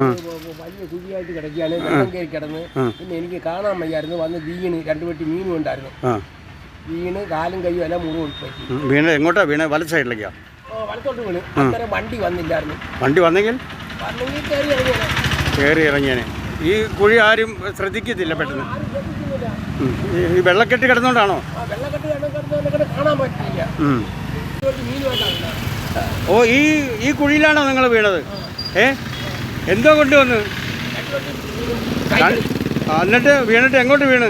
വലിയ കുഴിയായിട്ട് കിടക്കുകയാണ്. വെള്ളം കയറി കിടന്ന് പിന്നെ എനിക്ക് കാണാൻ വയ്യായിരുന്നു. വന്ന് വീണ് രണ്ടു വെട്ടി മീനും ഉണ്ടായിരുന്നു. വീണ് കാലും കൈയും എല്ലാം മുറിവ് പറ്റി. വീണ എങ്ങോട്ടാ വീണ്? വലത് സൈഡിലേക്കാ? വലത്തോട്ട് വീണ്. അന്നേരം വണ്ടി വന്നില്ലായിരുന്നു. വണ്ടി വന്നെങ്കിൽ? വന്നെങ്കിൽ കയറി ഇറങ്ങിയാണ്. കയറി ഈ കുഴി ആരും ശ്രദ്ധിക്കത്തില്ല പെട്ടെന്ന്. ഈ- വെള്ളക്കെട്ട് കിടന്നുകൊണ്ടാണോ ആ വെള്ളക്കെട്ട് കിടന്ന് കിടന്ന് കാണാൻ പറ്റില്ല വെട്ടി ഓ ഈ ഈ കുഴിയിലാണോ നിങ്ങൾ വീണത്? ഏ? എന്തോ കൊണ്ടുവന്ന്? എന്നിട്ട് വീണിട്ട് എങ്ങോട്ട് വീണ്?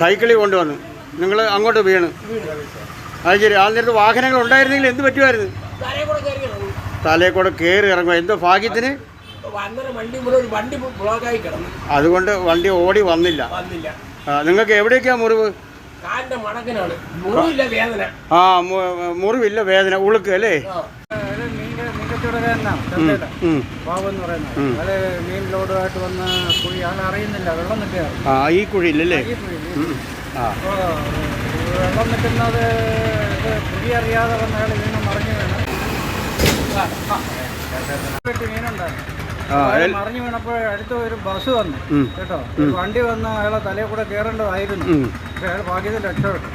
സൈക്കിളിൽ കൊണ്ടുവന്നു. നിങ്ങൾ അങ്ങോട്ട് വീണ്. അത് ശരി. ആ നേരത്ത് വാഹനങ്ങൾ ഉണ്ടായിരുന്നെങ്കിൽ എന്ത് പറ്റുമായിരുന്നു? തലയിൽ കൂടെ കയറി ഇറങ്ങുക എന്തോ ഭാഗ്യത്തിന്? അതുകൊണ്ട് വണ്ടി ഓടി വന്നില്ല. നിങ്ങൾക്ക് എവിടേക്കാ മുറിവ്? ആ മുറിവില്ല വേദന. ഉളുക്ക് അല്ലേ? പറയുന്നത്. അയാൾ മീൻ ലോഡുമായിട്ട് വന്ന കുഴി ആൾ അറിയുന്നില്ല. വെള്ളം നിൽക്കുകയാണ്. ആ ഈ കുഴിയില്ലേ ഈ അപ്പോൾ വെള്ളം നിൽക്കുന്നത് ഇത് കുഴി അറിയാതെ വന്ന അയാൾ വീണ് മറിഞ്ഞു വീണ്. വെട്ടി മീനുണ്ടായിരുന്നു. മറിഞ്ഞു വീണപ്പോൾ അടുത്ത ഒരു ബസ് വന്നു. കേട്ടോ? വണ്ടി വന്ന് അയാളെ തലയിൽ കൂടെ കയറേണ്ടതായിരുന്നു ഉം. പക്ഷെ അയാൾ ഭാഗ്യത്തിൽ രക്ഷപ്പെട്ടു.